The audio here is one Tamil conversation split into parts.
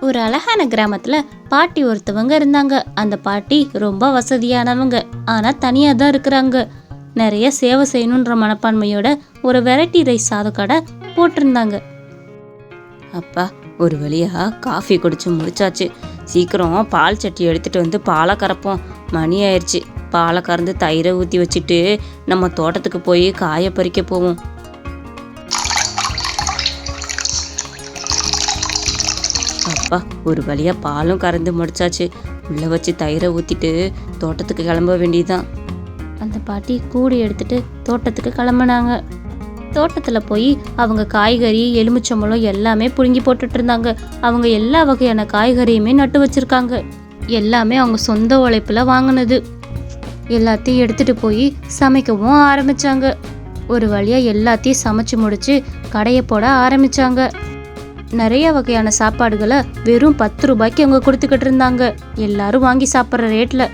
ஒரு அழகான கிராமத்துல பாட்டி ஒருத்தவங்க இருந்தாங்க. அந்த பாட்டி ரொம்ப வசதியானவங்க. ஆனா தனியா தான் இருக்கிறாங்க. நிறைய சேவை செய்யணுன்ற மனப்பான்மையோட ஒரு வெரைட்டி ரைஸ் சாத கடை போட்டிருந்தாங்க. அப்பா ஒரு வழியா காஃபி குடிச்சு முடிச்சாச்சு. சீக்கிரம் பால் சட்டி எடுத்துட்டு வந்து பாலை கறப்போம். மணி ஆயிடுச்சு பாலை கறந்து தயிரை ஊற்றி வச்சுட்டு நம்ம தோட்டத்துக்கு போய் காய பறிக்க போவோம். அப்பா ஒரு வழியாக பாலும் கறந்து முடிச்சாச்சு. உள்ளே வச்சு தயிரை ஊற்றிட்டு தோட்டத்துக்கு கிளம்ப வேண்டியதுதான். அந்த பாட்டி கூடி எடுத்துட்டு தோட்டத்துக்கு கிளம்புனாங்க. தோட்டத்தில் போய் அவங்க காய்கறி எலுமிச்சம்பழம் எல்லாமே புழுங்கி போட்டுட்டு இருந்தாங்க அவங்க எல்லா வகையான காய்கறியுமே நட்டு வச்சுருக்காங்க. எல்லாமே அவங்க சொந்த உழைப்பில் வாங்கினது. எல்லாத்தையும் எடுத்துகிட்டு போய் சமைக்கவும் ஆரம்பித்தாங்க ஒரு வழியாக எல்லாத்தையும் சமைச்சு முடித்து கடையை போட ஆரம்பித்தாங்க நிறைய வகையான சாப்பாடுகளை வெறும் பத்து ரூபாய்க்கு அவங்க கொடுத்துக்கிட்டு இருந்தாங்க. எல்லாரும் வாங்கி சாப்பிட்ற ரேட்ல.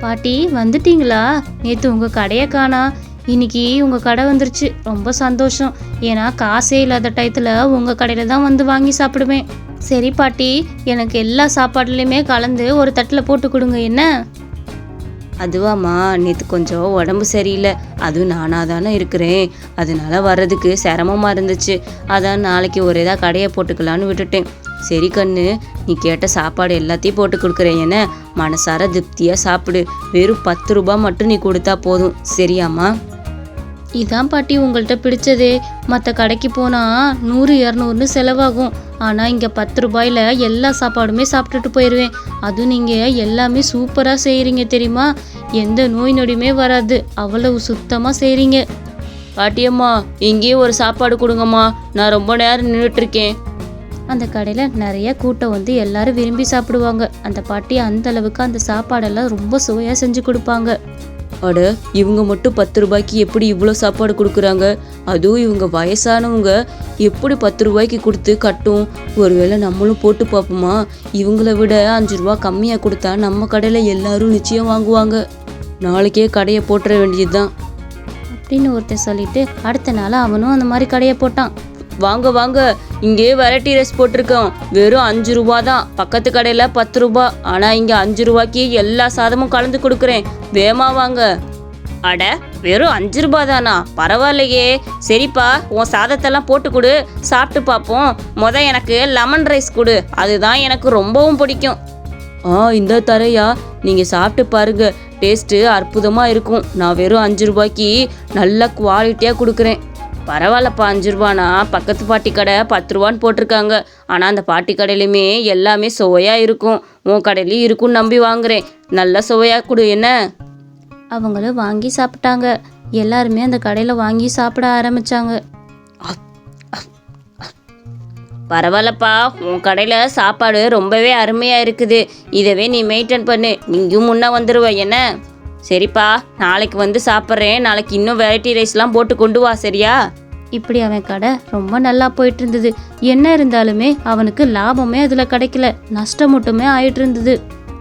பாட்டி வந்துட்டீங்களா? நேற்று உங்கள் கடையை காணா. இன்னைக்கு உங்கள் கடை வந்துருச்சு. ரொம்ப சந்தோஷம். ஏன்னா காசே இல்லாத டயத்தில் உங்கள் கடையில் தான் வந்து வாங்கி சாப்பிடுவேன். சரி பாட்டி. எனக்கு எல்லா சாப்பாடுலேயுமே கலந்து ஒரு தட்டில் போட்டு கொடுங்க. என்ன? அதுவாம்மா நேற்று கொஞ்சம் உடம்பு சரியில்லை. அதுவும் நானாக தானே இருக்கிறேன். அதனால வர்றதுக்கு சிரமமாக இருந்துச்சு. அதான் நாளைக்கு ஒரே தான் கடையை போட்டுக்கலான்னு விட்டுட்டேன். சரி கண்ணு நீ கேட்ட சாப்பாடு எல்லாத்தையும் போட்டு கொடுக்குறேன் என்ன? மனசார திருப்தியாக சாப்பிடு. வெறும் பத்து ரூபாய் மட்டும் நீ கொடுத்தா போதும். சரியாம்மா? இதான் பாட்டி உங்கள்கிட்ட பிடிச்சதே. மற்ற கடைக்கு போனால் நூறு இரநூறுன்னு செலவாகும். ஆனால் இங்கே பத்து ரூபாயில் எல்லா சாப்பாடுமே சாப்பிட்டுட்டு போயிடுவேன் அதுவும் நீங்கள் எல்லாமே சூப்பராக செய்கிறீங்க தெரியுமா? எந்த நோய் நொடியுமே வராது. அவ்வளவு சுத்தமாக செய்கிறீங்க பாட்டியம்மா இங்கேயே ஒரு சாப்பாடு கொடுங்கம்மா. நான் ரொம்ப நேரம் நின்றுட்டு இருக்கேன் அந்த கடையில் நிறைய கூட்டம் வந்து எல்லாரும் விரும்பி சாப்பிடுவாங்க. அந்த பாட்டி அந்த அளவுக்கு அந்த சாப்பாடெல்லாம் ரொம்ப சுவையாக செஞ்சு கொடுப்பாங்க. அட இவங்க மட்டும் பத்து ரூபாய்க்கு எப்படி இவ்வளோ சாப்பாடு கொடுக்குறாங்க? அதுவும் இவங்க வயசானவங்க. எப்படி பத்து ரூபாய்க்கு கொடுத்து கட்டும்? ஒருவேளை நம்மளும் போட்டு பார்ப்போமா? இவங்கள விட அஞ்சு ரூபா கம்மியாக கொடுத்தா நம்ம கடையில் எல்லாரும் நிச்சயம் வாங்குவாங்க. நாளைக்கே கடையை போட்டுற வேண்டியதுதான். அப்படின்னு ஒருத்தன் சொல்லிட்டு அடுத்த நாள் அவனும் அந்த மாதிரி கடையை போட்டான். வாங்க வாங்க. இங்கே வெரைட்டி ரைஸ் போட்டிருக்கோம். வெறும் அஞ்சு ரூபா தான் பக்கத்து கடையில் பத்து ரூபா. ஆனால் இங்கே அஞ்சு ரூபாய்க்கு எல்லா சாதமும் கலந்து கொடுக்குறேன். வேமா வாங்க. அட வெறும் அஞ்சு ரூபா தானா பரவாயில்லையே. சரிப்பா உன் சாதத்தெல்லாம் போட்டு கொடு. சாப்பிட்டு பார்ப்போம். முத எனக்கு லெமன் ரைஸ் கொடு. அதுதான் எனக்கு ரொம்பவும் பிடிக்கும். ஆ இந்த தரையா. நீங்கள் சாப்பிட்டு பாருங்க. டேஸ்ட்டு அற்புதமாக இருக்கும். நான் வெறும் அஞ்சு ரூபாய்க்கு நல்ல குவாலிட்டியாக கொடுக்குறேன். பரவாயில்லப்பா அஞ்சு ரூபானா? பக்கத்து பாட்டி கடை பத்து ரூபான்னு போட்டிருக்காங்க. ஆனால் அந்த பாட்டி கடையிலுமே எல்லாமே சுவையாக இருக்கும். உன் கடையிலையும் இருக்கும்னு நம்பி வாங்குறேன். நல்ல சுவையாக கொடு என்ன? அவங்களும் வாங்கி சாப்பிட்டாங்க. எல்லாருமே அந்த கடையில் வாங்கி சாப்பிட ஆரம்பிச்சாங்க. பரவாயில்லப்பா உன் கடையில் சாப்பாடு ரொம்பவே அருமையாக இருக்குது. இதவே நீ மெயின்டைன் பண்ணு. நீயும் முன்னே வந்துடுவ என்ன? சரிப்பா நாளைக்கு வந்து சாப்பிட்றேன். நாளைக்கு இன்னும் வெரைட்டி ரைஸ்லாம் போட்டு கொண்டு வா சரியா? இப்படி அவன் கடை ரொம்ப நல்லா போயிட்டு இருந்தது என்ன இருந்தாலுமே அவனுக்கு லாபமே அதில் கிடைக்கல. நஷ்டம் மட்டுமே ஆயிட்டு இருந்தது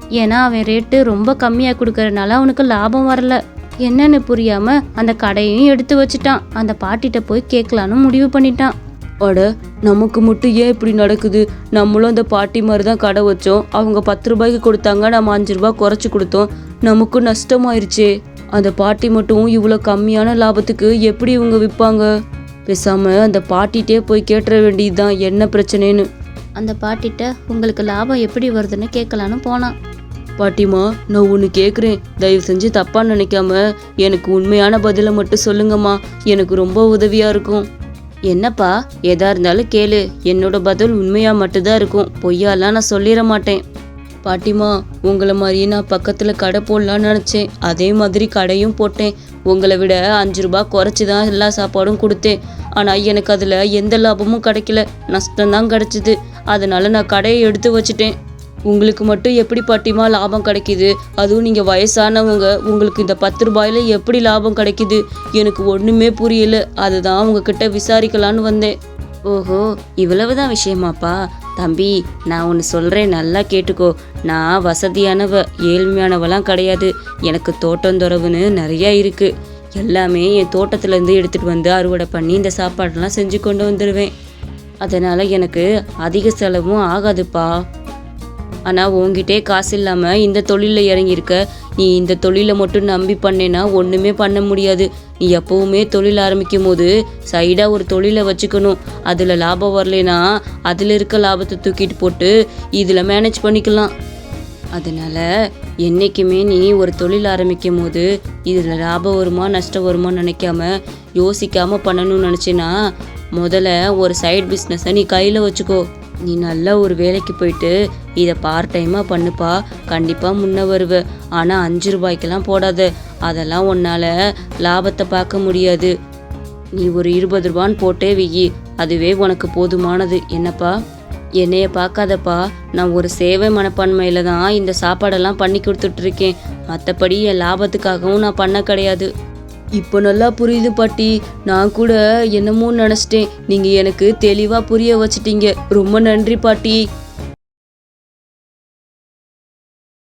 ஏன்னா அவன் ரேட்டு ரொம்ப கம்மியாக கொடுக்கறனால அவனுக்கு லாபம் வரல. என்னன்னு புரியாம அந்த கடையும் எடுத்து வச்சுட்டான். அந்த பாட்டிகிட்ட போய் கேட்கலான்னு முடிவு பண்ணிட்டான். அட நமக்கு மட்டும் ஏன் இப்படி நடக்குது? நம்மளும் அந்த பாட்டி மாதிரி தான் கடை வச்சோம். அவங்க பத்து ரூபாய்க்கு கொடுத்தாங்க நம்ம அஞ்சு ரூபாய் குறைச்சி கொடுத்தோம். நமக்கு நஷ்டமாயிருச்சே. அந்த பாட்டி மட்டும் இவ்வளோ கம்மியான லாபத்துக்கு எப்படி இவங்க விற்பாங்க? பேசாம அந்த பாட்டிகிட்டே போய் கேட்டுற வேண்டியதுதான் என்ன பிரச்சனைன்னு. அந்த பாட்டிட்ட உங்களுக்கு லாபம் எப்படி வருதுன்னு கேட்கலான்னு போனான். பாட்டிமா நான் ஒன்று கேட்குறேன் தயவு செஞ்சு தப்பா நினைக்காம எனக்கு உண்மையான பதிலை மட்டும் சொல்லுங்கம்மா. எனக்கு ரொம்ப உதவியா இருக்கும். என்னப்பா எதா இருந்தாலும் கேளு. என்னோட பதில் உண்மையா மட்டும்தான் இருக்கும். பொய்யாலாம் நான் சொல்லிட மாட்டேன். பாட்டிமா உங்களை மாதிரியே நான் பக்கத்தில் கடை போடலான்னு நினச்சேன். அதே மாதிரி கடையும் போட்டேன். உங்களை விட அஞ்சு ரூபாய் குறைச்சி தான் எல்லா சாப்பாடும் கொடுத்தேன். ஆனால் எனக்கு அதில் எந்த லாபமும் கிடைக்கல. நஷ்டம்தான் கிடைச்சிது. அதனால நான் கடையை எடுத்து வச்சுட்டேன். உங்களுக்கு மட்டும் எப்படி பாட்டிமா லாபம் கிடைக்குது? அதுவும் நீங்கள் வயசானவங்க உங்களுக்கு இந்த பத்து ரூபாயில எப்படி லாபம் கிடைக்குது? எனக்கு ஒன்றுமே புரியல. அதுதான் உங்ககிட்ட விசாரிக்கலான்னு வந்தேன். ஓஹோ இவ்வளவுதான் விஷயமாப்பா. தம்பி நான் ஒன்று சொல்கிறேன் நல்லா கேட்டுக்கோ. நான் வசதியானவ ஏழ்மையானவெல்லாம் கிடையாது. எனக்கு தோட்டம் துறவுன்னு நிறையா இருக்குது எல்லாமே என் தோட்டத்துலேருந்து எடுத்துகிட்டு வந்து அறுவடை பண்ணி இந்த சாப்பாடெல்லாம் செஞ்சு கொண்டு வந்துடுவேன் அதனால் எனக்கு அதிக செலவும் ஆகாதுப்பா. ஆனால் உங்ககிட்டே காசு இல்லாமல் இந்த தொழிலில் இறங்கியிருக்க. நீ இந்த தொழிலை மட்டும் நம்பி பண்ணேன்னா ஒன்றுமே பண்ண முடியாது. நீ எப்போவுமே தொழில் ஆரம்பிக்கும் போது சைடாக ஒரு தொழிலை வச்சுக்கணும். அதில் லாபம் வரலைன்னா அதில் இருக்க லாபத்தை தூக்கிட்டு போட்டு இதில் மேனேஜ் பண்ணிக்கலாம். அதனால் என்றைக்குமே நீ ஒரு தொழில் ஆரம்பிக்கும் போது இதில் லாபம் வருமா நஷ்டம் வருமா நினைக்காம யோசிக்காமல் பண்ணணும்னு நினச்சின்னா முதல்ல ஒரு சைடு பிஸ்னஸை நீ கையில் வச்சுக்கோ. நீ நல்ல ஒரு வேலைக்கு போயிட்டு இதை பார்ட் டைமாக பண்ணுப்பா. கண்டிப்பாக முன்ன வருவ. ஆனால் அஞ்சு ரூபாய்க்கெல்லாம் போடாத. அதெல்லாம் உன்னால் லாபத்தை பார்க்க முடியாது. நீ ஒரு இருபது ரூபான்னு போட்டே வெயி. அதுவே உனக்கு போதுமானது. என்னப்பா? என்னைய பார்க்காதப்பா. நான் ஒரு சேவை மனப்பான்மையில் தான் இந்த சாப்பாடெல்லாம் பண்ணி கொடுத்துட்ருக்கேன் மற்றபடி என் லாபத்துக்காகவும் நான் பண்ண கிடையாது. இப்போ நல்லா புரியுது பாட்டி. நான் கூட என்னமோ நினச்சிட்டேன். நீங்கள் எனக்கு தெளிவாக புரிய வச்சிட்டீங்க. ரொம்ப நன்றி பாட்டி.